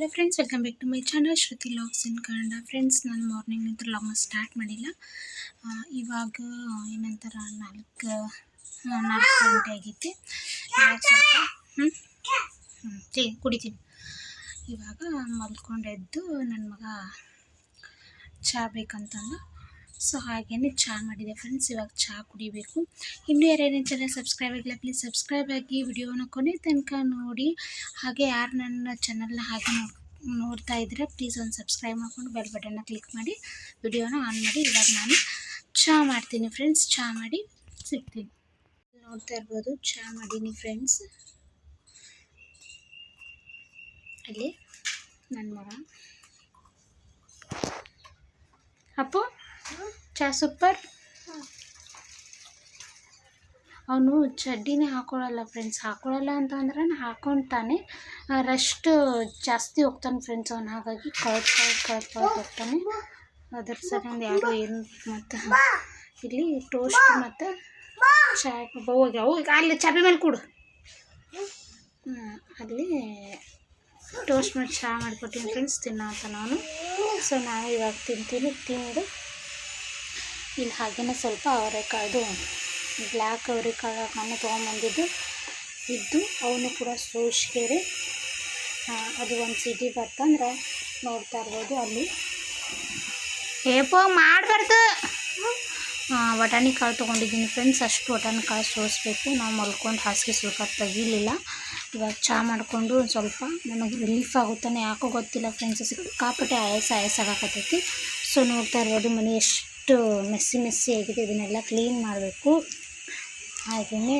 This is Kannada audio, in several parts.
Hello friends welcome back to my channel Shruti logs in Kannada friends ನಾನು ಮಾರ್ನಿಂಗ್ ನಿಂತು ಲಾಗ್ನ ಸ್ಟಾರ್ಟ್ ಮಾಡಿಲ್ಲ. ಇವಾಗ, ಏನಂತಾರ, ನಾಲ್ಕು ನಾಲ್ಕು ಗಂಟೆ ಆಗೈತಿ ಇವಾಗ ಸ್ವಲ್ಪ ಹ್ಞೂ ಹ್ಞೂ ಟೀ ಕುಡಿತೀನಿ. ಇವಾಗ ಮಲ್ಕೊಂಡೆದ್ದು ನನ್ನ ಮಗ ಚಹಾ ಬೇಕಂತಂದು ಸೊ ಹಾಗೇ ಚಹಾ ಮಾಡಿದೆ ಫ್ರೆಂಡ್ಸ್ ಇವಾಗ ಚಹಾ ಕುಡಿಬೇಕು. ಇನ್ನೂ ಯಾರ್ಯಾರು ಚಾನಲ್ ಸಬ್ಸ್ಕ್ರೈಬ್ ಆಗಿಲ್ಲ ಪ್ಲೀಸ್ ಸಬ್ಸ್ಕ್ರೈಬ್ ಆಗಿ ವಿಡಿಯೋನ ಕೊನೆ ತನಕ ನೋಡಿ. ಹಾಗೆ ಯಾರು ನನ್ನ ಚಾನಲ್ನ ಹಾಗೆ ನೋಡ್, ನೋಡ್ತಾ ಇದ್ದರೆ ಪ್ಲೀಸ್ ಒಂದು ಸಬ್ಸ್ಕ್ರೈಬ್ ಮಾಡ್ಕೊಂಡು ಬೆಲ್ ಬಟನ್ನ ಕ್ಲಿಕ್ ಮಾಡಿ, ವಿಡಿಯೋನ ಆನ್ ಮಾಡಿ. ಇವಾಗ ನಾನು ಚಹಾ ಮಾಡ್ತೀನಿ ಫ್ರೆಂಡ್ಸ್ ಚಹಾ ಮಾಡಿ ಸಿಗ್ತೀನಿ. ನೋಡ್ತಾ ಇರ್ಬೋದು ಚಹಾ ಮಾಡೀನಿ ಫ್ರೆಂಡ್ಸ್ ಅಲ್ಲಿ ನನ್ನ ಮಗ. ಅಪ್ಪು? ಚಹಾ ಸೂಪರ್. ಅವನು ಚಡ್ಡಿನೇ ಹಾಕೊಳ್ಳಲ್ಲ ಫ್ರೆಂಡ್ಸ್ ಹಾಕೊಳ್ಳಲ್ಲ ಅಂತ ಅಂದ್ರೆ ಹಾಕೊತಾನೆ ರಷ್ಟು ಜಾಸ್ತಿ ಹೋಗ್ತಾನೆ ಫ್ರೆಂಡ್ಸ್ ಅವನು. ಹಾಗಾಗಿ ಕಳ್ದು ಕಳ್ದು ಹೋಗ್ತಾನೆ. ಅದ್ರ ಸಲಿಂದ ಯಾರು ಏನು ಮತ್ತು ಇಲ್ಲಿ ಟೋಸ್ಟ್ ಮತ್ತು ಚಾ ಹೋಗಿ ಹೋಗಿ ಅಲ್ಲಿ ಚಾಪೆ ಮೇಲೆ ಕೊಡು. ಅಲ್ಲಿ ಟೋಸ್ಟ್ ಮಾಡಿ ಚಹಾ ಮಾಡಿಕೊಟ್ಟಿನಿ ಫ್ರೆಂಡ್ಸ್ ತಿನ್ನೋ ಅಂತ ನಾನು. ಸೊ ನಾನು ಇವಾಗ ತಿಂತೀನಿ, ತಿಂದು ಇಲ್ಲಿ, ಹಾಗೇನೆ ಸ್ವಲ್ಪ ಅವರೆಕಾಯ್ದು ಬ್ಲ್ಯಾಕ್ ಅವರೆಕಾಳು ಮೊನ್ನೆ ತೊಗೊಂಬಂದಿದ್ದು, ಇದ್ದು ಅವನು ಕೂಡ ಸೋಸ್ಕೇರಿ ಅದು ಒಂದು ಸಿಟಿ ಬರ್ತಂದ್ರೆ ನೋಡ್ತಾ ಇರ್ಬೋದು ಅಲ್ಲಿ. ಏಪೋ, ಮಾಡಬಾರ್ದು. ಬಟಾಣಿ ಕಾಳು ತೊಗೊಂಡಿದ್ದೀನಿ ಫ್ರೆಂಡ್ಸ್. ಅಷ್ಟು ಬಟಾಣಿ ಕಾಳು ಸೋಸ್ಬೇಕು. ನಾವು ಮಲ್ಕೊಂಡು ಹಾಸಿಗೆ ಸ್ವಲ್ಪ ತೆಗಿಲಿಲ್ಲ. ಇವಾಗ ಚಹಾ ಮಾಡಿಕೊಂಡು ಒಂದು ಸ್ವಲ್ಪ ನಮಗೆ ರಿಲೀಫ್ ಆಗುತ್ತಾನೆ. ಯಾಕೋ ಗೊತ್ತಿಲ್ಲ ಫ್ರೆಂಡ್ಸ್, ಸಿಕ್ಕಾಪಟ್ಟೆ ಆಯಾಸ ಆಯಾಸ ಆಗಾಕತ್ತೈತಿ. ಸೊ ನೋಡ್ತಾ ಇರ್ಬೋದು ಮನೆ ಎಷ್ಟು ಮೆಸ್ಸಿ ಮೆಸ್ಸಿ ಆಗಿದೆ. ಇದನ್ನೆಲ್ಲ ಕ್ಲೀನ್ ಮಾಡಬೇಕು. ಹಾಗೆಯೇ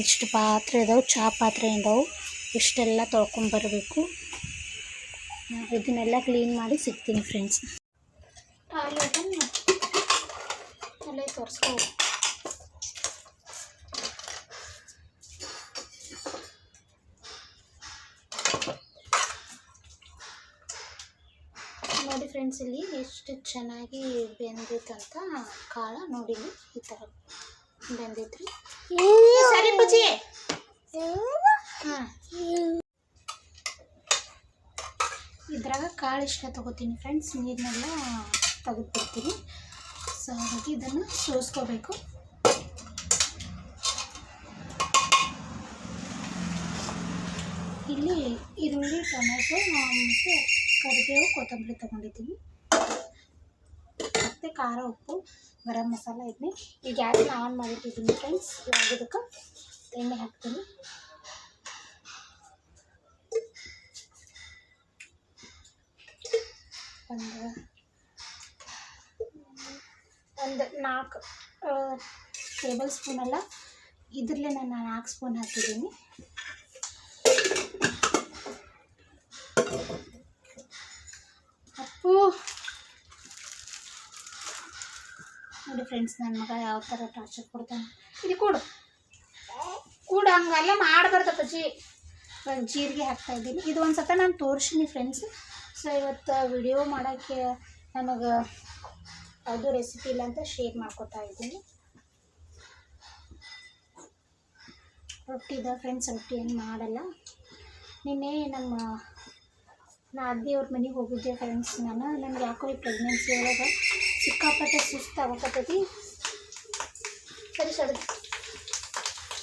ಇಷ್ಟು ಪಾತ್ರೆ ಇದಾವೆ ಚಹಾ ಪಾತ್ರೆ ಇದಾವೆ. ಇಷ್ಟೆಲ್ಲ ತೊಳ್ಕೊಂಬರಬೇಕು ಇದನ್ನೆಲ್ಲ ಕ್ಲೀನ್ ಮಾಡಿ ಸಿಗ್ತೀನಿ ಫ್ರೆಂಡ್ಸ್. ತೋರಿಸ್ಕೋ ನೋಡಿ ಫ್ರೆಂಡ್ಸ್ ಇಲ್ಲಿ ಎಷ್ಟು ಚೆನ್ನಾಗಿ ಬೆಂದಿತ್ತಂತ ಕಾಳ ನೋಡಿ ಈ ಥರ ಬೆಂದಿತ್ರಿ ಸರಿ ಬಜ್ಜಿ ಹಾಂ ಇದ್ರಾಗ ಕಾಳು ಇಷ್ಟ ತೊಗೋತೀನಿ ಫ್ರೆಂಡ್ಸ್ ನೀರನ್ನೆಲ್ಲ ತೆಗೆದ್ಬಿಡ್ತೀನಿ. ಸೊ ಹಾಗಾಗಿ ಇದನ್ನು ಸೋಸ್ಕೋಬೇಕು. ಇಲ್ಲಿ ಈರುಳ್ಳಿ, ಟೊಮೆಟೊ ಮತ್ತು ಕರಿಬೇವು, ಕೊತ್ತಂಬರಿ ತೊಗೊಂಡಿದ್ದೀನಿ. ಮತ್ತು ಖಾರ, ಉಪ್ಪು, ಗರಂ ಮಸಾಲ ಇದನ್ನೇ ಈಗ ಗ್ಯಾಸ್ನ ಆನ್ ಮಾಡಿಟ್ಟಿದ್ದೀನಿ ಫ್ರೆಂಡ್ಸ್. ಯಾವುದಕ್ಕೆ ಎಣ್ಣೆ ಹಾಕ್ತೀನಿ. ಒಂದು ಒಂದು ನಾಲ್ಕು ಟೇಬಲ್ ಸ್ಪೂನ್ ಅಲ್ಲ. ಇದರಲ್ಲೇ ನಾನು ನಾಲ್ಕು ಸ್ಪೂನ್ ಹಾಕಿದ್ದೀನಿ ಅಪ್ಪು ನೋಡಿ ಫ್ರೆಂಡ್ಸ್ ನನ್ನ ಮಗ ಯಾವ ಥರ ಟಾರ್ಚರ್ ಕೊಡ್ತಾನೆ? ಇಲ್ಲಿ ಕೊಡು. ಕೂಡ, ಹಂಗಲ್ಲ ಮಾಡಬಾರ್ದು ಅಪ್ಪಾಜಿ ಜೀರಿಗೆ ಹಾಕ್ತಾ ಇದ್ದೀನಿ. ಇದು ಒಂದು ಸತ ನಾನು ತೋರಿಸಿನಿ ಫ್ರೆಂಡ್ಸ್ ಸೊ ಇವತ್ತು ವಿಡಿಯೋ ಮಾಡೋಕ್ಕೆ ನನಗೆ ಅದು ರೆಸಿಪಿ ಇಲ್ಲ ಅಂತ ಶೇರ್ ಮಾಡ್ಕೊತಾ ಇದ್ದೀನಿ. ರೊಟ್ಟಿ ಇದೆ ಫ್ರೆಂಡ್ಸ್ ರೊಟ್ಟಿ ಏನು ಮಾಡಲ್ಲ. ನಿನ್ನೆ ನಮ್ಮ ನಾ ಅದ್ದಿಯವ್ರ ಮನೆಗೆ ಹೋಗಿದ್ದೆ ಫ್ರೆಂಡ್ಸ್ ನಾನು. ನನಗೆ ಯಾಕೋ ಈ ಪ್ರೆಗ್ನೆನ್ಸಿ ಒಳಗೆ ಸಿಕ್ಕಾಪಟ್ಟೆ ಸುಸ್ತು ಆಗಕತ್ತೈತಿ ಸರಿ ಸರಿ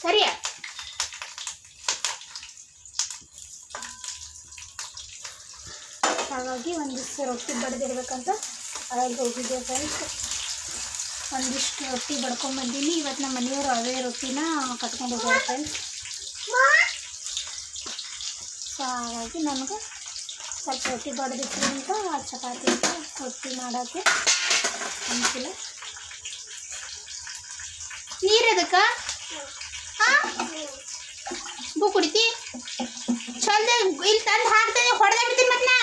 ಸರಿಯಾ? ಹಾಗಾಗಿ ಒಂದಿಷ್ಟು ರೊಟ್ಟಿ ಬಡ್ದಿರ್ಬೇಕಂತ ಅದ್ರಲ್ಲಿ ಹೋಗಿದ್ದೆ ಫ್ರೆಂಡ್ಸ್ ಒಂದಿಷ್ಟು ರೊಟ್ಟಿ ಬಡ್ಕೊಂಬಂದೀನಿ ಇವತ್ತು ನಮ್ಮ ಮನೆಯವರು ಅವೇ ರೊಟ್ಟಿನ ಕಟ್ಕೊಂಡು ಹೋಗ್ತಾರೆ ಫ್ರೆಂಡ್ಸ್ ಸೊ ಹಾಗಾಗಿ ನನಗೆ ಸ್ವಲ್ಪ ರೊಟ್ಟಿ ಚಪಾತಿ ಅಂತ ರೊಟ್ಟಿ ಮಾಡೋಕ್ಕೆ ಅನುಕೂಲ ನೀರು ಅದಕ್ಕೆ ಹಾಂ? ಬೂ ಕುಡಿತಿ? ಚಲ್ದೆ ಇಲ್ಲಿ ತಂದು ಹಾಕ್ತೇನೆ, ಹೊಡೆದೇ ಬಿಡ್ತೀನಿ ಮತ್ತೆ ನಾ.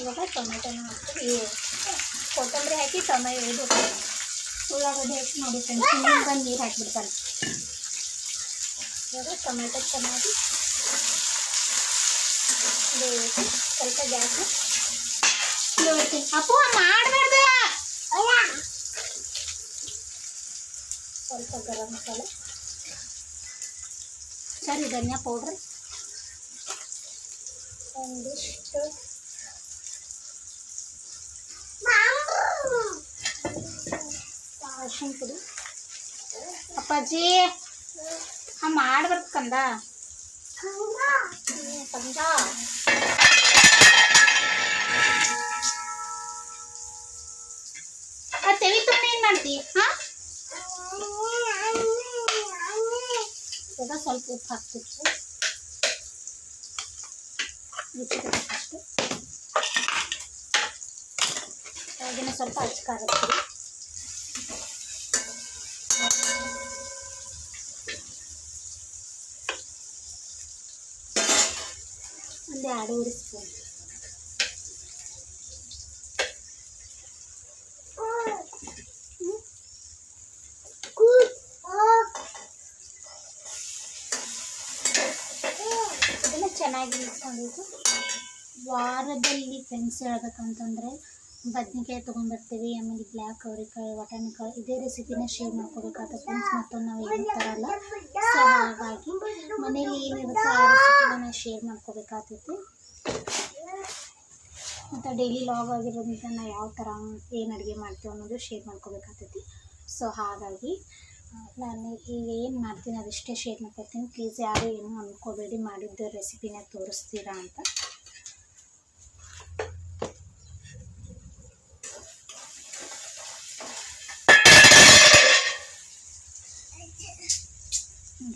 ಇವಾಗ ಟೊಮೆಟೊನ ಹಾಕ್ತೀವಿ ಕೊತ್ತಂಬರಿ ಹಾಕಿ ಟೊಮೆಟೊ ಇದು ಉಳ್ಳಾಗಡ್ಡಿ ಹಾಕಿ ನೋಡಿ ಫ್ರೆಂಡ್ಸ್ ಇನ್ನೊಂದು ಬಂದು ನೀರು ಹಾಕಿಬಿಡ್ತಾನೆ. ಇವಾಗ ಟೊಮೆಟೊ ಚೆನ್ನಾಗಿ ಬೇಯಿಸಿ ಸ್ವಲ್ಪ ಗ್ಯಾಸ್. ಸ್ಲೋ ಇರ್ತೀನಿ ಅಪ್ಪು ಮಾಡಬಾರ್ದು ಸ್ವಲ್ಪ ಗರಂ ಮಸಾಲ ಸರಿ ಧನಿಯಾ ಪೌಡ್ರ್ ಒಂದಿಷ್ಟು ಅರಿಶಿನ ಪುಡಿ ಅಪ್ಪಾಜಿ ಹಾ ಮಾಡ್ಬಾರ್ದು ಕಂದ ಹ್ಮ್, ಕಂದ ತುಂಬ ಏನು ಮಾಡ್ತಿ? ಹಾ? ಇವಾಗ ಸ್ವಲ್ಪ ಉಪ್ಪು ಹಾಕ್ತಿತ್ತು ತಕ್ಕಷ್ಟು ಹಾಗೆಯೇ ಸ್ವಲ್ಪ ಹಚ್ಕಾರ ಒಂದು ಎರಡೂವರೆ ಸ್ಪೂನ್ ಇದೆಲ್ಲ ಚೆನ್ನಾಗಿ ಇಟ್ಕೊಂಡಿದ್ದು. ವಾರದಲ್ಲಿ ಫ್ರೆಂಡ್ಸ್ ಹೇಳ್ಬೇಕಂತಂದರೆ ಬದ್ನಿಕಾಯಿ ತೊಗೊಂಡ್ಬರ್ತೀವಿ, ಆಮೇಲೆ ಬ್ಲ್ಯಾಕ್ ಅವ್ರಿಕಾಯಿ ವಟಾಣಿಕಾಯಿ ಇದೇ ರೆಸಿಪಿನ ಶೇರ್ ಮಾಡ್ಕೋಬೇಕಾದ ಫ್ರೆಂಡ್ಸ್ ಮತ್ತೊಂದು ನಾವು ಏನು ತರಲ್ಲ. ಸೊ ಹಾಗಾಗಿ ಮನೇಲಿ ಏನಿರುತ್ತೋ ಆ ರೆಸಿಪಿನ ಶೇರ್ ಮಾಡ್ಕೋಬೇಕಾಗ್ತೈತಿ. ಮತ್ತು ಡೈಲಿ ಲಾಗ್ ಆಗಿರೋದ್ರಿಂದ ನಾವು ಯಾವ ಥರ ಏನು ಅಡುಗೆ ಮಾಡ್ತೀವಿ ಅನ್ನೋದು ಶೇರ್ ಮಾಡ್ಕೋಬೇಕಾಗ್ತೈತಿ. ಸೊ ಹಾಗಾಗಿ ನಾನು ಈಗ ಏನು ಮಾಡ್ತೀನಿ ಅದಷ್ಟೇ ಶೇರ್ ಮಾಡ್ಕೊತೀನಿ ಪ್ಲೀಸ್ ಯಾರು ಏನು ಅಂದ್ಕೋಬೇಡಿ ಮಾಡಿದ್ದ ರೆಸಿಪಿನ ತೋರಿಸ್ತೀರಾ ಅಂತ.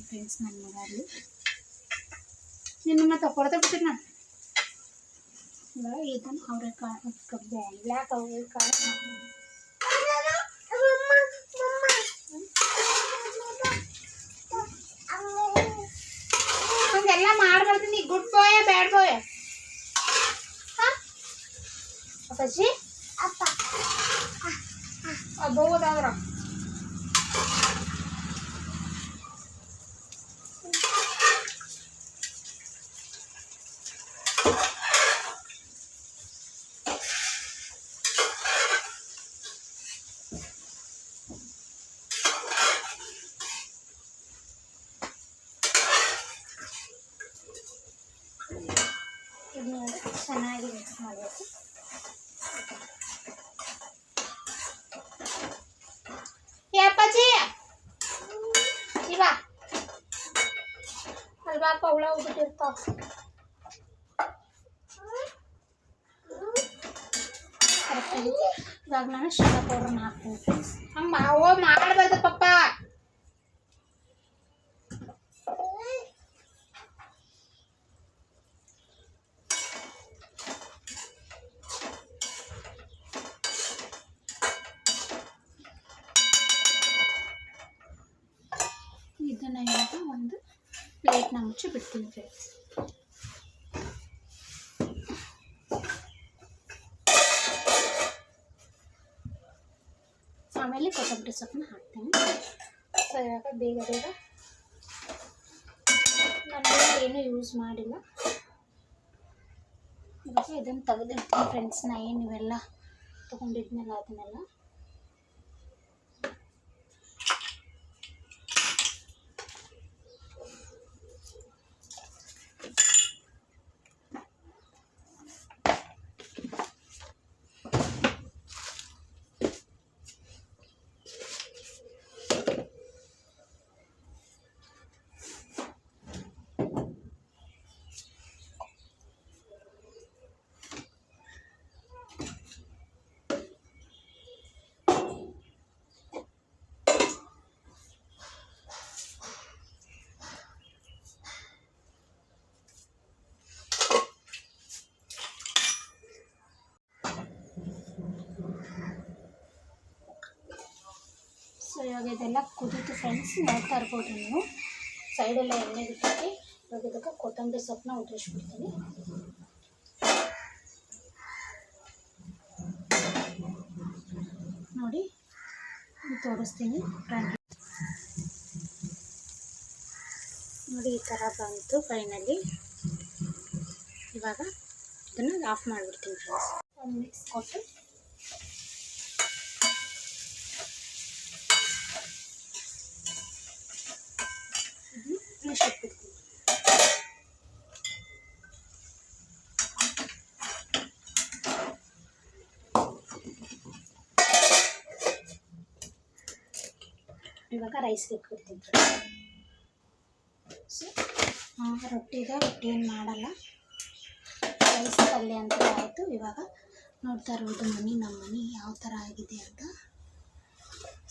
ಫ್ರೆಂಡ್ಸ್ ನನ್ನ ಮಗ ಅಲ್ಲಿ. ನಿನ್ನ ತಗೊಳ್ತಾ ಬಿಡ್ತೀನಿ ನಾನು. ಇದನ್ನು ಅವರೇ ಕಾಳು ಕಬ್ಬೆ ಬ್ಲ್ಯಾಕ್ ಅವರೇ ಹಂಗೆಲ್ಲ ಮಾಡ್ಬಾರ್ದು ಗುಡ್ ಬಾಯ್ ಬ್ಯಾಡ್ ಬಾಯ್ ಅಪ್ಪಾಜಿ ಅಪ್ಪ ಅಬ್ಬವ್ವದಾದ್ರ ಇದನ್ನ ಚೆನ್ನಾಗಿ ಮಿಕ್ಸ್ ಮಾಡಬೇಕು ಏ ಅಪ್ಪಾಜಿ ಇವ ಅಲ್ವಾಪ ಹುಳ ಹೋಗ್ಬಿಟ್ಟಿರ್ತಾವ ಕರೆಕ್ಟಾಗಿ ಇವಾಗ ನಾನು ಶೇಂಗಾ ಪೌಡ್ರನ್ನ ಹಾಕ್ತೀನಿ ಫ್ರೆಂಡ್ಸ್ ಅಮ್ಮ ಓ ಮಾಡಬಾರ್ದು ಪಪ್ಪ ಇದನ್ನು ಇವಾಗ ಒಂದು ಪ್ಲೇಟ್ನ ಮುಚ್ಚಿ ಬಿಡ್ತೀನಿ ಫ್ರೆಂಡ್ಸ್ ಆಮೇಲೆ ಕೊತ್ತಂಬರಿ ಸೊಪ್ಪನ್ನ ಹಾಕ್ತೀನಿ. ಸೊ ಇವಾಗ ಬೇಗ ಬೇಗ. ನಾನು ಏನೂ ಯೂಸ್ ಮಾಡಿಲ್ಲ. ಇದನ್ನು ತೆಗೆದಿರ್ತೀನಿ ಫ್ರೆಂಡ್ಸ್ ನಾ ಏನು ಇವೆಲ್ಲ ತೊಗೊಂಡಿದ್ನಲ್ಲ ಅದನ್ನೆಲ್ಲ ಸೊ ಇವಾಗ ಇದೆಲ್ಲ ಕುದೀತು ಫ್ರೆಂಡ್ಸ್ ನೋಡ್ತಾ ಇರ್ಬೋದು ನೀವು. ಸೈಡೆಲ್ಲ ಎಣ್ಣೆ ಬಿಟ್ಟೈತಿ ಇವಾಗ ಇದಕ್ಕೆ ಕೊತ್ತಂಬರಿ ಸೊಪ್ಪನ್ನ ಉದುರಿಸ್ಬಿಡ್ತೀನಿ. ನೋಡಿ ತೋರಿಸ್ತೀನಿ. ನೋಡಿ, ಈ ಥರ ಬಂತು ಫೈನಲಿ ಇವಾಗ ಇದನ್ನು ಆಫ್ ಮಾಡಿಬಿಡ್ತೀನಿ ಫ್ರೆಂಡ್ಸ್ ಒಂದು ಮಿಕ್ಸ್ ಕೊಟ್ಟು. ಕೊತ್ತಂಬರಿ ಸೊಪ್ಪು ಇವಾಗ ರೈಸ್ ಇಟ್ಬಿಡ್ತಿದ್ರು ಸೊ ರೊಟ್ಟಿಗೆ ರೊಟ್ಟಿ ಏನು ಮಾಡಲ್ಲ. ರೈಸ್ ಪಲ್ಯ ಅಂತ ಆಯಿತು. ಇವಾಗ ನೋಡ್ತಾ ಇರ್ಬೋದು ಮನೆ ನಮ್ಮ ಮನೆ ಯಾವ ಥರ ಆಗಿದೆ ಅಂತ.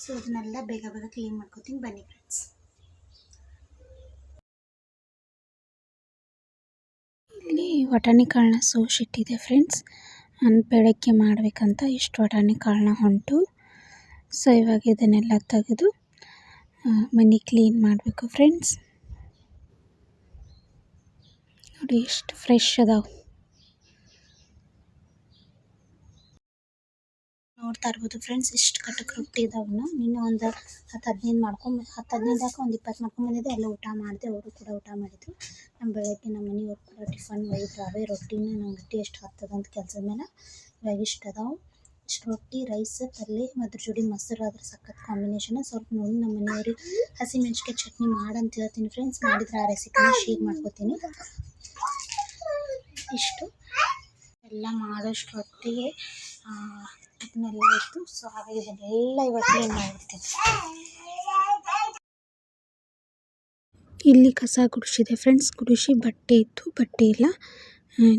ಸೊ ಇದನ್ನೆಲ್ಲ ಬೇಗ ಬೇಗ ಕ್ಲೀನ್ ಮಾಡ್ಕೋತೀನಿ. ಬನ್ನಿ ಫ್ರೆಂಡ್ಸ್ ಇಲ್ಲಿ ವಟಾಣಿ ಕಾಳನ್ನ ಸೋಸಿಟ್ಟಿದೆ ಫ್ರೆಂಡ್ಸ್. ನಾನು ಬೆಳಗ್ಗೆ ಮಾಡಬೇಕಂತ ಇಷ್ಟು ವಟಾಣಿ ಕಾಳನ್ನ ಹೊಂಟು. ಸೊ, ಇವಾಗ ಇದನ್ನೆಲ್ಲ ತೆಗೆದು ಮನೆ ಕ್ಲೀನ್ ಮಾಡಬೇಕು ಫ್ರೆಂಡ್ಸ್. ನೋಡಿ, ಎಷ್ಟು ಫ್ರೆಶ್ ಅದಾವೆ. ನೋಡ್ತಾ ಇರ್ಬೋದು ಫ್ರೆಂಡ್ಸ್, ಇಷ್ಟು ಕಟ್ಟಕ್ಕೆ ರೊಟ್ಟಿ ಇದಾವನ್ನ ನಿನ್ನೆ ಒಂದು ಹತ್ತು ಹದಿನೈದು ಮಾಡ್ಕೊಂಡು ಹತ್ತು ಹದಿನೈದು ಒಂದು ಇಪ್ಪತ್ತು ಮಾಡ್ಕೊಂಬಂದಿದ್ದೆ ಎಲ್ಲ ಊಟ ಮಾಡಿದೆ, ಅವರು ಕೂಡ ಊಟ ಮಾಡಿದ್ರು. ನಮ್ಮ ಬೆಳಗ್ಗೆ ನಮ್ಮ ಮನೆಯವ್ರು ಕೂಡ ಟಿಫನ್ ಒಯ್ದ್ರು ಅವೇ ರೊಟ್ಟಿನ ನಂಗೆ ಟೇಸ್ಟ್ ಹತ್ತದ ಅಂತ ಕೆಲಸದ ಮೇಲೆ. ಇವಾಗ ಇಷ್ಟು ಅದಾವೆ. ಇಷ್ಟು ರೊಟ್ಟಿ, ರೈಸ್ ಪಲ್ಯ ಅದ್ರ ಜೋಡಿ ಮೊಸರು, ಅದ್ರ ಸಖತ್ ಕಾಂಬಿನೇಷನ್ ಸ್ವಲ್ಪ ನೋಡಿ ನಮ್ಮ ಮನೆಯವ್ರಿಗೆ ಹಸಿಮೆಣ್ಸಿಕಾಯಿ ಚಟ್ನಿ ಮಾಡಂತ ಹೇಳ್ತೀನಿ ಫ್ರೆಂಡ್ಸ್, ಮಾಡಿದ್ರೆ ಆ ರೆಸಿಪಿನ ಶೇರ್ ಮಾಡ್ಕೋತೀನಿ. ಇಷ್ಟು. ಎಲ್ಲ ಮಾಡೋಷ್ಟು ಹೊತ್ತಿಗೆ ಆ, ಇದನ್ನೆಲ್ಲ ಇತ್ತು ಸೊ ಹಾಗಾಗಿ ಇದನ್ನೆಲ್ಲ ಇವತ್ತು ಕ್ಲೀನ್ ಮಾಡಿಬಿಡ್ತೀನಿ. ಇಲ್ಲಿ ಕಸ ಗುಡಿಸಿದೆ ಫ್ರೆಂಡ್ಸ್. ಗುಡಿಸಿ ಬಟ್ಟೆ ಇತ್ತು. ಬಟ್ಟೆ ಇಲ್ಲ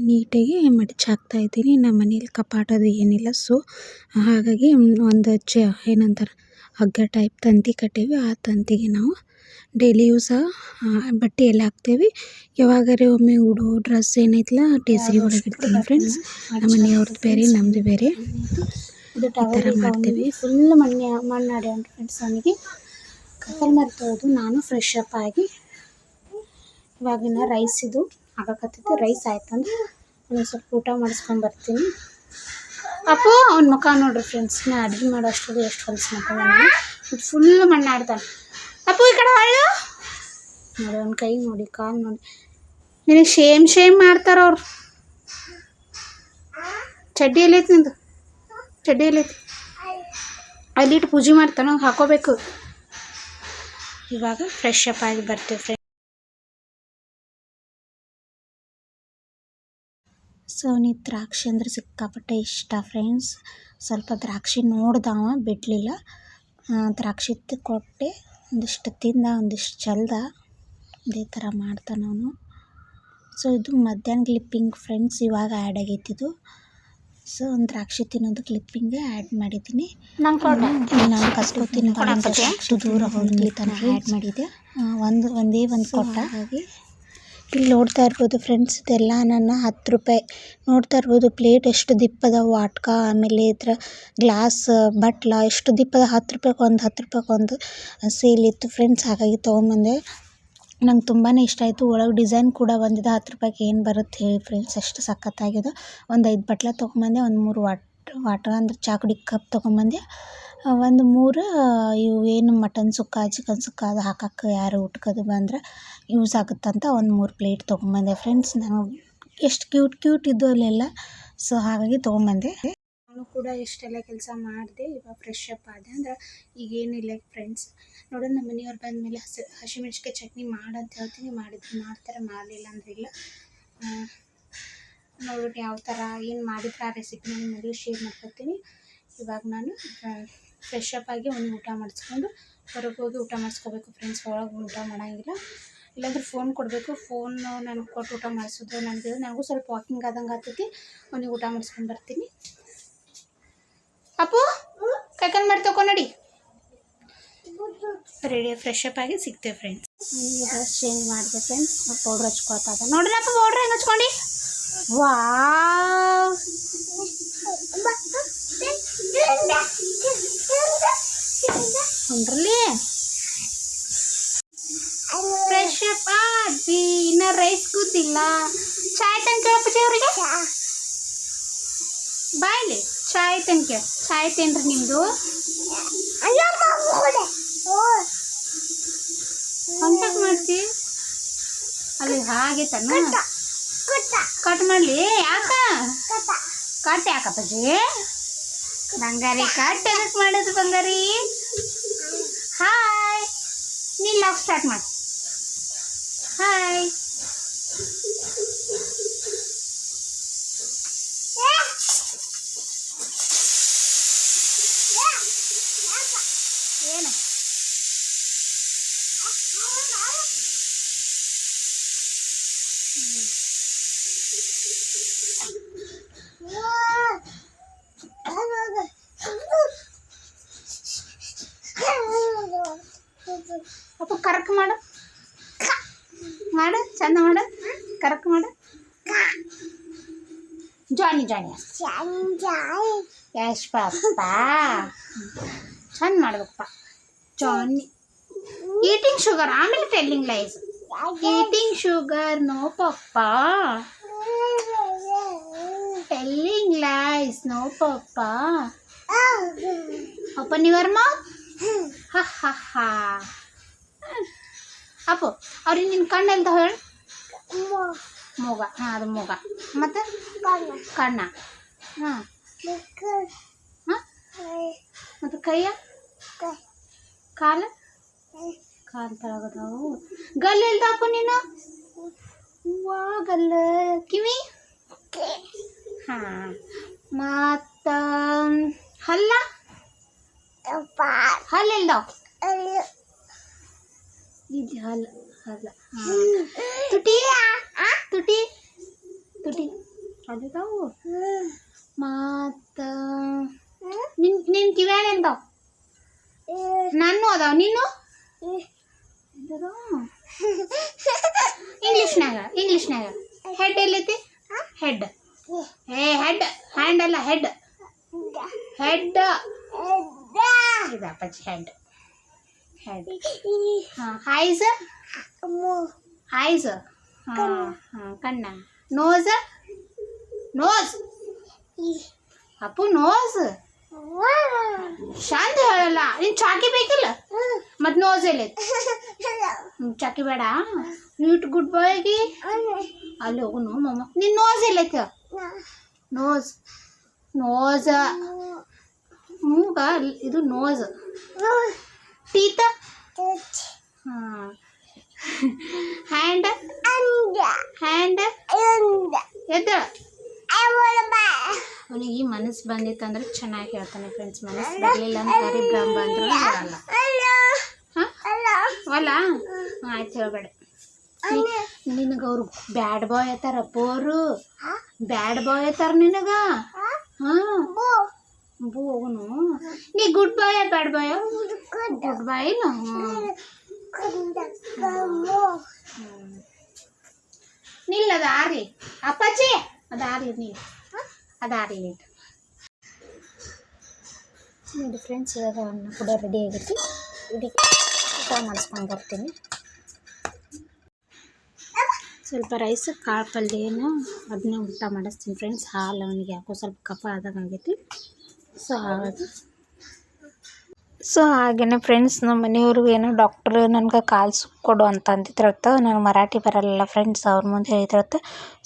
ನೀಟಾಗಿ ಮಡಚಾಕ್ತಾ ಇದ್ದೀನಿ. ನಮ್ಮ ಮನೇಲಿ ಕಪಾಟದು ಏನಿಲ್ಲ. ಸೊ ಹಾಗಾಗಿ ಒಂದು ಚ ಏನಂತಾರೆ ಹಗ್ಗ ಟೈಪ್ ತಂತಿ ಕಟ್ಟೀವಿ ಆ ತಂತಿಗೆ ನಾವು ಡೈಲಿ ಯೂಸ ಬಟ್ಟೆ ಎಲ್ಲ ಹಾಕ್ತೇವೆ. ಯಾವಾಗಾರೆ ಒಮ್ಮೆ ಉಡೋ ಡ್ರೆಸ್ ಏನೈತಲ್ಲ ಟೇಸರಿ ಒಳಗೆ ಇಡ್ತೀನಿ ಫ್ರೆಂಡ್ಸ್ ನಮ್ಮ ಮನೆಯವ್ರದ್ದು ಬೇರೆ ನಮ್ಮದು ಬೇರೆ. ಇದು ಥರ ಮಾಡ್ತೀವಿ. ಫುಲ್ ಮಣ್ಣು ಮಣ್ಣಾಡಿ ಉಂಟು ಫ್ರೆಂಡ್ಸ್ ಅವನಿಗೆ ಕತ್ತಲ್ ಮರ್ತೋದು ನಾನು ಫ್ರೆಶ್ ಅಪ್ ಆಗಿ ಇವಾಗಿನ ರೈಸ್ ಇದು ಆಗಕತ್ತೈತೆ ರೈಸ್ ಆಯ್ತಂದ್ರೆ ಒಂದು ಸ್ವಲ್ಪ ಊಟ ಮಾಡಿಸ್ಕೊಂಡು ಬರ್ತೀನಿ. ಅಪ್ಪು ಅವ್ನ ಮುಖ ನೋಡ್ರಿ ಫ್ರೆಂಡ್ಸ್ ನಾ ಅಡುಗೆ ಮಾಡೋ ಅಷ್ಟೊಂದು ಎಷ್ಟು ಹೊಲಸು ಇದು ಫುಲ್ ಮಣ್ಣಾಡ್ತಾನೆ. ಅಪ್ಪು ಈ ಕಡೆ ಹೊಳ್ಳು ನೋಡಿ ಅವ್ನ ಕೈ ನೋಡಿ, ಕಾಲು ನೋಡಿ. ನಿನಗೆ ಶೇಮ್ ಶೇಮ್ ಮಾಡ್ತಾರ ಅವ್ರು. ಚಡ್ಡಿ ಎಲ್ಲೈತಿ ನಿಂದು? ಚಡ್ಡಿ ಎಲ್ಲೈತಿ? ಅಲ್ಲಿಟ್ಟು ಪೂಜೆ ಮಾಡ್ತಾನೆ ಹಾಕೋಬೇಕು. ಇವಾಗ ಫ್ರೆಶ್ ಅಪ್ ಆಗಿ ಬರ್ತೀವಿ ಫ್ರೆಂಡ್ ಸೊ, ನೀ ದ್ರಾಕ್ಷಿ ಅಂದ್ರೆ ಸಿಕ್ಕಾಪಟ್ಟೆ ಇಷ್ಟ ಫ್ರೆಂಡ್ಸ್ ಸ್ವಲ್ಪ ದ್ರಾಕ್ಷಿ ನೋಡ್ದವ ಬಿಡಲಿಲ್ಲ. ದ್ರಾಕ್ಷಿ ಕೊಟ್ಟೆ. ಒಂದಿಷ್ಟು ತಿಂದ ಒಂದಿಷ್ಟು ಚೆಲ್ದ ಇದೇ ಥರ ಮಾಡ್ತಾನೆ ಅವನು. ಸೊ ಇದು ಮಧ್ಯಾಹ್ನ ಕ್ಲಿಪ್ಪಿಂಗ್ ಫ್ರೆಂಡ್ಸ್ ಇವಾಗ ಆ್ಯಡ್ ಆಗೈತೆ ಇದು ಸೊ ಒಂದು ದ್ರಾಕ್ಷಿ ತಿನ್ನೋದು ಕ್ಲಿಪ್ಪಿಂಗೇ ಆ್ಯಡ್ ಮಾಡಿದ್ದೀನಿ. ನಾನು ಕಸ್ಕೋತೀನಿ ಅಷ್ಟು ದೂರ ಹೋಗ್ಲಿ ತನಕ ಆ್ಯಡ್ ಮಾಡಿದ್ದೆ ಒಂದು ಒಂದೇ ಒಂದು ಕೊಟ್ಟ. ಹಾಗಾಗಿ ಇಲ್ಲಿ ನೋಡ್ತಾ ಇರ್ಬೋದು ಫ್ರೆಂಡ್ಸ್ ಇದೆಲ್ಲ ನನ್ನ ಹತ್ತು ರೂಪಾಯಿ. ನೋಡ್ತಾ ಇರ್ಬೋದು ಪ್ಲೇಟ್ ಎಷ್ಟು ದಿಪ್ಪದ ವಾಟ್ಕ, ಆಮೇಲೆ ಇದ್ರ ಗ್ಲಾಸ್ ಬಟ್ಲ ಎಷ್ಟು ದಿಪ್ಪದ ಹತ್ತು ರೂಪಾಯಿಗೆ ಒಂದು, ಹತ್ತು ರೂಪಾಯಿಗೆ ಒಂದು ಸೇಲ್ ಇತ್ತು ಫ್ರೆಂಡ್ಸ್ ಹಾಗಾಗಿ ತೊಗೊಂಬಂದೆ ನಂಗೆ ತುಂಬಾನೇ ಇಷ್ಟ ಆಯಿತು. ಒಳಗೆ ಡಿಸೈನ್ ಕೂಡ ಬಂದಿದೆ. ಹತ್ತು ರೂಪಾಯಿಗೆ ಏನು ಬರುತ್ತೆ ಹೇಳಿ ಫ್ರೆಂಡ್ಸ್ ಅಷ್ಟು ಸಖತ್ತಾಗಿದೆ. ಒಂದು ಐದು ಬಟ್ಲ ತೊಗೊಂಬಂದೆ ಒಂದು ಮೂರು ವಾಟ್ ವಾಟ ಅಂದ್ರೆ ಚಾಕುಡಿ ಕಪ್ ತೊಗೊಂಬಂದೆ ಒಂದು ಮೂರು ಇವು ಏನು ಮಟನ್ ಸುಕ್ಕ ಚಿಕನ್ ಸುಕ್ಕ ಅದು ಹಾಕಕ್ಕೆ ಯಾರು ಊಟಕ್ಕದು ಬಂದ್ರೆ ಯೂಸ್ ಆಗುತ್ತಂತ ಒಂದು ಮೂರು ಪ್ಲೇಟ್ ತೊಗೊಂಬಂದೆ ಫ್ರೆಂಡ್ಸ್ ನಾನು ಎಷ್ಟು ಕ್ಯೂಟ್ ಕ್ಯೂಟ್ ಇದ್ದು ಅಲ್ಲೆಲ್ಲ. ಸೊ ಹಾಗಾಗಿ ತೊಗೊಂಬಂದೆ. ನಾನು ಕೂಡ ಇಷ್ಟೆಲ್ಲ ಕೆಲಸ ಮಾಡಿದೆ, ಇವಾಗ ಫ್ರೆಶ್ ಅಪ್ ಆದೆ. ಅಂದ್ರೆ ಈಗ ಏನಿಲ್ಲ ಫ್ರೆಂಡ್ಸ್ ನೋಡೋಣ ನಮ್ಮ ಮನೆಯವ್ರು ಬಂದಮೇಲೆ ಹಸಿ ಹಸಿಮೆಣ್ಸಿಕಾಯಿ ಚಟ್ನಿ ಮಾಡಂತ ಹೇಳ್ತೀನಿ. ಮಾಡಿದ್ರೆ ಮಾಡ್ತಾರೆ, ಮಾಡಲಿಲ್ಲ ಅಂದ್ರೆ ಇಲ್ಲ. ನೋಡೋಣ ಯಾವ ಥರ ಏನು ಮಾಡಿದ್ರೆ ಆ ರೆಸಿಪಿನ ನಿಮ್ಮಲ್ಲಿ ಶೇರ್ ಮಾಡ್ಕೊತೀನಿ ಇವಾಗ ನಾನು ಫ್ರೆಶ್ ಅಪ್ ಆಗಿ ಒಂದು ಊಟ ಮಾಡಿಸ್ಕೊಂಡು ಹೊರಗೆ ಹೋಗಿ ಊಟ ಮಾಡಿಸ್ಕೋಬೇಕು ಫ್ರೆಂಡ್ಸ್ ಒಳಗೆ ಊಟ ಮಾಡೋಂಗಿಲ್ಲ. ಇಲ್ಲಾಂದ್ರೆ ಫೋನ್ ಕೊಡಬೇಕು ಫೋನ್ ನನಗೆ ಕೊಟ್ಟು ಊಟ ಮಾಡಿಸೋದು ನನಗೆ ನನಗೂ ಸ್ವಲ್ಪ ವಾಕಿಂಗ್ ಆದಂಗೆ ಆಗ್ತೈತಿ ಅವನಿಗೆ ಊಟ ಮಾಡಿಸ್ಕೊಂಡು ಬರ್ತೀನಿ. ಅಪ್ಪು ಕೈಕನ್ ಮಾಡಿ ತಗೋ ನಡಿ ರೆಡಿ ಫ್ರೆಶ್ ಅಪ್ ಆಗಿ ಸಿಗ್ತೇವೆ ಫ್ರೆಂಡ್ಸ್ ಈಗ ಚೇಂಜ್ ಮಾಡಿದೆ ಫ್ರೆಂಡ್ಸ್ ಪೌಡ್ರ್ ಹಚ್ಕೊಳ್ತಾ ನೋಡ್ರಿ ಅಪ್ಪ ಪೌಡ್ರ್ ಹೆಂಗೆ ಹಚ್ಕೊಂಡು? ವಾವ್ ಹೊಂಡ್ರಲ್ಲಿ ಫ್ರೆಶ್ ಅಪ್ ಆದ್ವಿ ಇನ್ನ ರೈಸ್ ಕೂತಿಲ್ಲ ಚಾಯ್ ತಂದು ಕೇಳಪ್ಪ ಅವರಿಗೆ ಬಾಯ್ಲಿ ಚಾಯ್ ತಂದು ಕೇಳ ಚಾಯ್ ತೇನ್ರಿ ನಿಮ್ಮದು ಕಾಂಟ್ಯಾಕ್ಟ್ ಮಾಡ್ತಿ ಅಲ್ಲಿ ಹಾಗೆ ತನ್ನ ಕಟ್ ಮಾಡಲಿ ಯಾಕ? ಕಟ್ ಯಾಕಪ್ಪಾಜಿ? ಬಂಗಾರಿ ಕಟ್. ಎದಕ್ ಮಾಡೋದು ಬಂಗಾರಿ? ಹಾಯ್. ನೀ ಲಾಕ್ ಸ್ಟಾರ್ಟ್ ಮಾಡಿ. ಹಾಯ್. ಏನು? ಅಪ್ಪ ಕರಕ್ ಮಾಡು. ಮಾಡು, ಚಂದ ಮಾಡು. ಕರಕ್ ಮಾಡು. ಜಾನಿ ಜಾನಿ ಯಶ್ ಪಾಪ ಚಂದ ಮಾಡ್ಬೇಕಪ್ಪ. ಜಾನಿ ಈಟಿಂಗ್ ಶುಗರ್ ಆಮೇಲೆ telling lies eating sugar no papa. Telling lies no papa open your mouth ಹ ಹ ಹ ಅಪ್ಪು ಅವ್ರಿಗೆ ನಿನ್ನ ಕಣ್ಣು ಎಲ್ದ ಹೇಳು ಮೂಗ ಹಾಂ ಅದು ಮೂಗ. ಮತ್ತು? ಕಣ್ಣ. ಹಾಂ. ಹಾಂ? ಮತ್ತು ಕೈಯ? ಕಾಲ? ಕಾಲು ತಳಗದಾವು. ಗಲ್ಲ ಎಲ್ದಾಕು ನೀನು? ವಾ ಗಲ್ಲ. ಕಿವಿ? ಹಾಂ ಮತ್ತು ಹಲ್ಲ ಹಲ್ಲ ಎಲ್ದಾವ್ ಇದು ಹಲ್ಲ ಹಲ್ಲ ಹಾಂ ತುಟಿ ತುಟಿ ತುಟಿ ಅದಾವು ಮತ್ತು ನಿನ್ ನಿನ್ನ ಕಿವ್ಯಾನ ಎಂದಾವ್ ನಾನು ಅದಾವ ನೀನು ಇಂಗ್ಲೀಷ್ನಾಗ ಇಂಗ್ಲೀಷ್ನಾಗ ಹೆಡ್ ಎಲ್ಲೈತಿ ಹೆಡ್ ಏ ಹೆಡ್ ಹ್ಯಾಂಡ್ ಅಲ್ಲ ಹೆಡ್ ಹೆಡ್ ಇದಪ್ಪಚ್ಚಿ ಹೆಡ್ ಹೆಡ್ ಹಾಂ ಸರ್ ಐಸ್ ಹಾಂ ಹಾಂ, ಕಣ್ಣ. Nose nose Appu nose Shanta ಹೇಳಲ್ಲ, ನೀನು ಚಾಕಿ ಬೇಕಿಲ್ಲ? ಮತ್ ನೋಸ್ ಎಲ್ಲೈತಿ ಚಾಕಿ ಬೇಡ. ನೀಟ್ ಗುಡ್ ಬಾಯ್ ಆಗಿ ಅಲ್ಲಿ ಹೋಗುನು ಮಮ್ಮ ನಿನ್ ನೋಸ್ ಎಲ್ಲೈತಿ ನೋಸ್ ನೋಸ್ ಮೂಗ ಅಲ್- ಇದು ನೋಸ್ ಟೀತ ಹಾಂ ಹ್ಯಾಂಡ್ ಹ್ಯಾಂಡ್ ಎದ್ದ ಅವನಿಗೆ ಈ ಮನಸ್ಸು ಬಂದಿತ್ತು ಅಂದ್ರೆ ಚೆನ್ನಾಗಿ ಹೇಳ್ತಾನೆ ಫ್ರೆಂಡ್ಸ್ ಮನಸ್ಸು ಬರಲಿಲ್ಲ ಅಂದ್ರೆ ಗರೀಬ್ ರಾಮ್ ಬಂದ್ರು ಹೇಳಲ್ಲ ಹಾಂ ಅಲ್ಲ ಆಯ್ತು ಹೇಳ್ಬೇಡ ನಿನಗೆ ಅವ್ರು ಬ್ಯಾಡ್ ಬಾಯ್ ಅತ್ತಾರ ಅಪ್ಪೋರು ಬ್ಯಾಡ್ ಬಾಯ್ ಅತ್ತಾರ ನಿನಗ ಹಾಂ ಬೂ ಹೋಗುನು ನೀ good boy bad boy good boy ಇಲ್ಲ ನಿಲ್ಲ ಅದು ಆರ್ಲಿ ಅಪ್ಪಾಜಿ ಅದು ಆರ್ಲಿ ನೀರು ಅದು ಆರ್ಲಿ ನೀರು ನೋಡಿ ಫ್ರೆಂಡ್ಸ್ ಇವಾಗ ಅನ್ನ ಕೂಡ ರೆಡಿ ಆಗೈತಿ ಇದಕ್ಕೆ ಊಟ ಮಾಡಿಸ್ಕೊಂಡು ಬರ್ತೀನಿ ಸ್ವಲ್ಪ ರೈಸ್ ಕಾಳು ಪಲ್ಯನ ಅದನ್ನೇ ಊಟ ಮಾಡಿಸ್ತೀನಿ ಫ್ರೆಂಡ್ಸ್ ಹಾಲು ಅವನಿಗೆ ಯಾಕೋ ಸ್ವಲ್ಪ ಕಫ ಆದಾಗ ಆಗೈತಿ. ಸೊ ಹಾಗಾಗಿ. ಸೊ ಹಾಗೆಯೇ ಫ್ರೆಂಡ್ಸ್ ನಮ್ಮ ಮನೆಯವ್ರಿಗೆ ಏನೋ ಡಾಕ್ಟ್ರು ನನಗೆ ಕಾಲು ಕೊಡು ಅಂತ ಅಂದಿದ್ರತ್ತ. ನನಗೆ ಮರಾಠಿ ಬರಲ್ಲ ಫ್ರೆಂಡ್ಸ್ ಅವ್ರ ಮುಂದೆ ಹೇಳಿದ್ರತ್ತ.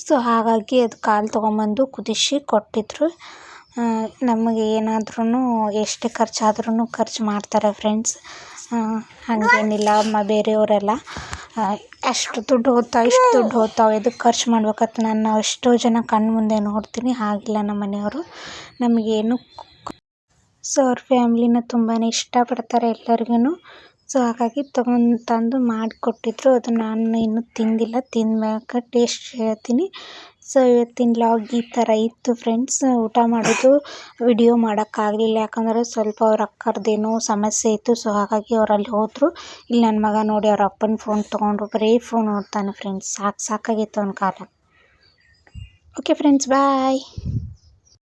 ಸೊ ಹಾಗಾಗಿ ಅದು ಕಾಲು ತೊಗೊಂಬಂದು ಕುದಿಸಿ ಕೊಟ್ಟಿದ್ರು. ನಮಗೆ ಏನಾದ್ರೂ ಎಷ್ಟೇ ಖರ್ಚಾದ್ರೂ ಖರ್ಚು ಮಾಡ್ತಾರೆ ಫ್ರೆಂಡ್ಸ್ ಹಾಗೇನಿಲ್ಲ ಮ ಬೇರೆಯವರೆಲ್ಲ. ಅಷ್ಟು ದುಡ್ಡು ಹೋಗ್ತಾವೆ, ಇಷ್ಟು ದುಡ್ಡು ಹೋಗ್ತಾವೆ ಎದಕ್ಕೆ ಖರ್ಚು ಮಾಡ್ಬೇಕಂತ ನಾನು ಎಷ್ಟೋ ಜನ ಕಣ್ಣು ಮುಂದೆ ನೋಡ್ತೀನಿ ಹಾಗಿಲ್ಲ ನಮ್ಮ ಮನೆಯವರು. ನಮಗೇನು ಸೊ ಅವ್ರ ಫ್ಯಾಮ್ಲಿನ ತುಂಬಾ ಇಷ್ಟಪಡ್ತಾರೆ ಎಲ್ಲರಿಗೂ ಸೊ ಹಾಗಾಗಿ ತೊಗೊಂಡು ತಂದು ಮಾಡಿಕೊಟ್ಟಿದ್ರು, ಅದು ನಾನು ಇನ್ನೂ ತಿಂದಿಲ್ಲ ತಿಂದ್ಮ್ಯಾಕ ಟೇಸ್ಟ್ ಹೇಳ್ತೀನಿ. ಸೊ ಇವತ್ತಿನ ಲಾಗ್ ಈ ಥರ ಇತ್ತು ಫ್ರೆಂಡ್ಸ್ ಊಟ ಮಾಡೋದು ವಿಡಿಯೋ ಮಾಡೋಕ್ಕಾಗಲಿಲ್ಲ ಯಾಕಂದ್ರೆ ಸ್ವಲ್ಪ ಅವ್ರ ಅಕ್ಕರ್ದೇನೋ ಸಮಸ್ಯೆ ಇತ್ತು. ಸೊ ಹಾಗಾಗಿ ಅವರಲ್ಲಿ ಹೋದರು. ಇಲ್ಲಿ ನನ್ನ ಮಗ ನೋಡಿ ಅವ್ರ ಅಪ್ಪನ ಫೋನ್ ತೊಗೊಂಡು ಬರೀ ಫೋನ್ ನೋಡ್ತಾನೆ ಫ್ರೆಂಡ್ಸ್ ಸಾಕು ಸಾಕಾಗಿತ್ತು ಅವ್ನ ಕಾಲ. Okay friends bye